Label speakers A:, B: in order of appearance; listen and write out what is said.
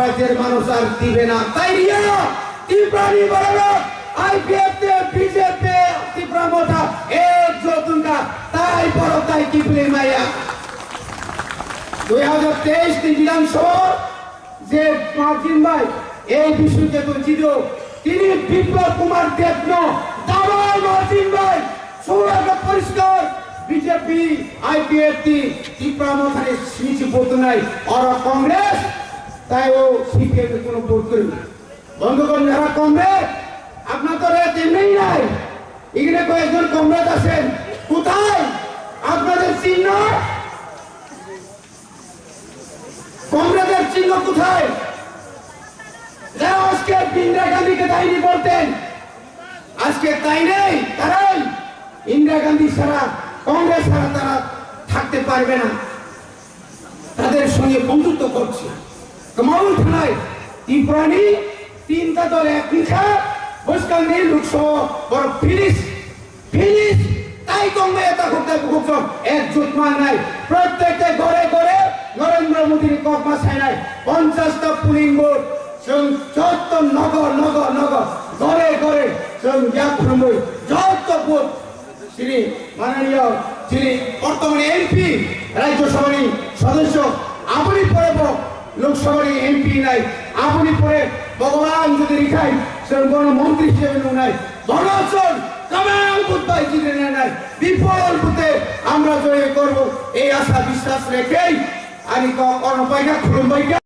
A: রাজ্যের মানুষ আর দিবে না। তাই আইপিএফ বিজেপি তিন বিপ্লব কুমার দেবন মার্জিন ভাই। সৌরাজ্য পরিষ্কার, বিজেপি আইপিএফটি ত্রিপুরা নিচে পড়তো নাই। কংগ্রেস তাই ও সিপিএম কোনো ভোট করি না বন্ধুগণ, যারা কংগ্রেস আপনার তো রেট এমনি নাই। এখানে কয়েকজন কংগ্রেস আছেন। কোথায়? আপনাদের চিহ্ন? কংগ্রেসের চিহ্ন কোথায়? যারা আজকে ইন্দিরা গান্ধীকে দায়ী করতেন, আজকে তাই নেই, তারাই। ইন্দিরা গান্ধী ছাড়া, কংগ্রেস ছাড়া তারা থাকতে পারবে না। তাদের সঙ্গে বন্ধুত্ব করছে। কমাউল থানায় ত্রিপুরানি তিনটা দল এক নিশা বসকাল নেই লোকসভা বড় ফিনিশ ফিনিশ তাই কংগ্রেস এটা করতে করছ একজোট মান নাই। প্রত্যেকটা ঘরে ঘরে নরেন্দ্র মোদীর কর্মা নাই। পঞ্চাশটা পুলিং বোর্ড যত নগর নগর নগর। ঘরে ঘরে ব্যাখ্যাময় যত বুথ শ্রী মাননীয় যিনি বর্তমানে এমপি সদস্য। আপনি পরে লোকসভার এমপি নাই, আপনি পরে ভগবান যদি রিখাই সেরকম কোনো মন্ত্রী হিসেবে নাই। নেয় নাই। বিপুল আমরা জয় করব, এই আশা বিশ্বাস রেখেই আমি কোনো পাইকা খুলুম পাইকা